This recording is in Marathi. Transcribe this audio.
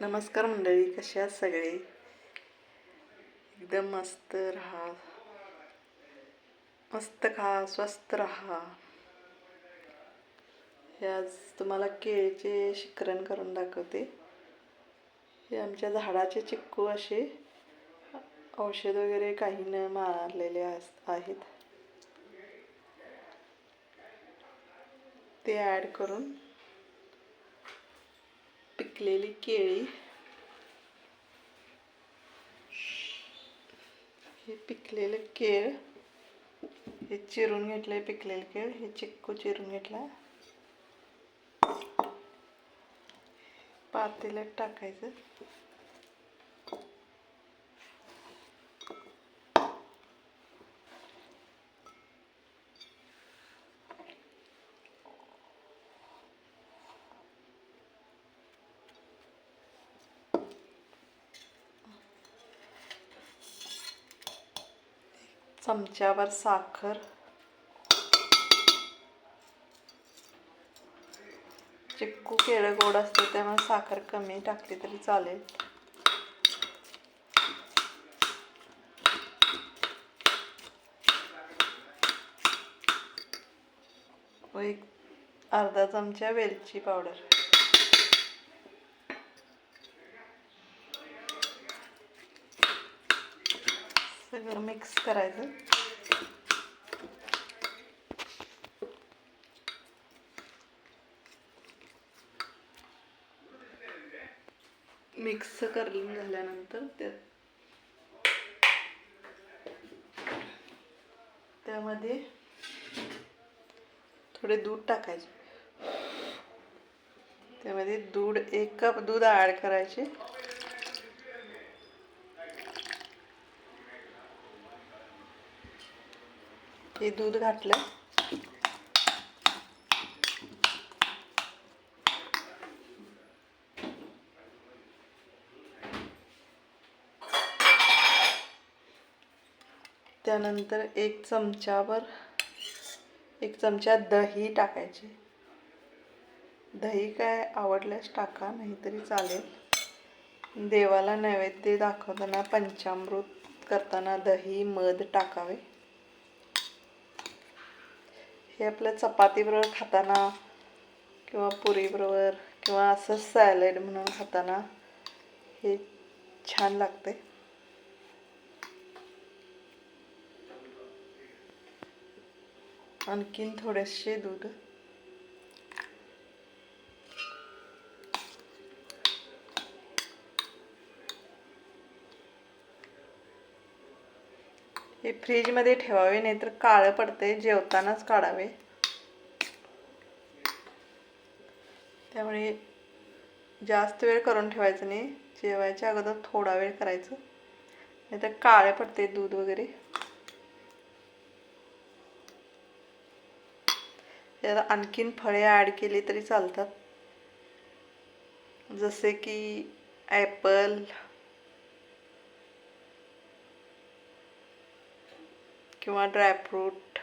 नमस्कार मंडळी कशा आहात सगळे? एकदम मस्त राहा. मस्त खा स्वस्त राहा. हे आज तुम्हाला केळीचे शिकरण करून दाखवते. हे आमच्या झाडाचे चिक्कू असे औषध वगैरे काही न मारलेले अस- आहेत. ते ॲड करून पिकलेली केळी. हे पिकलेलं केळ. हे चिरून घेतलंय पिकलेलं केळ. हे चिक्कू चिरून घेतला. पातेल्यात टाकायचं. चमच्यावर साखर. चिक्कू केळं गोड असते त्यामुळे साखर कमी टाकली तरी चालेल. व एक अर्धा चमचा वेलची पावडर. सगळं मिक्स करायचं. मिक्स करून झाल्यानंतर त्यात त्यामध्ये थोडे दूध टाकायचे. त्यामध्ये दूध एक कप दूध ॲड करायचे. हे दूध घातलं. त्यानंतर एक चमच्यावर एक चमचा दही टाकायचे. दही काय आवडल्यास टाका नाहीतरी चालेल. देवाला नैवेद्य दाखवताना पंचामृत करताना दही मध टाकावे. हे आपलं चपातीबरोबर खाताना किंवा पुरीबरोबर किंवा असं सॅलेड म्हणून खाताना हे छान लागते आणखीन थोडेसे दूध. हे फ्रीजमध्ये ठेवावे नाहीतर काळं पडते जेवतानाच काढावे. त्यामुळे जास्त वेळ करून ठेवायचं नाही. जेवायच्या अगोदर थोडा वेळ करायचं. नाहीतर काळे पडते दूध वगैरे. त्यात आणखीन फळे ॲड केली तरी चालतात. जसे की ॲपल किंवा ड्रायफ्रूट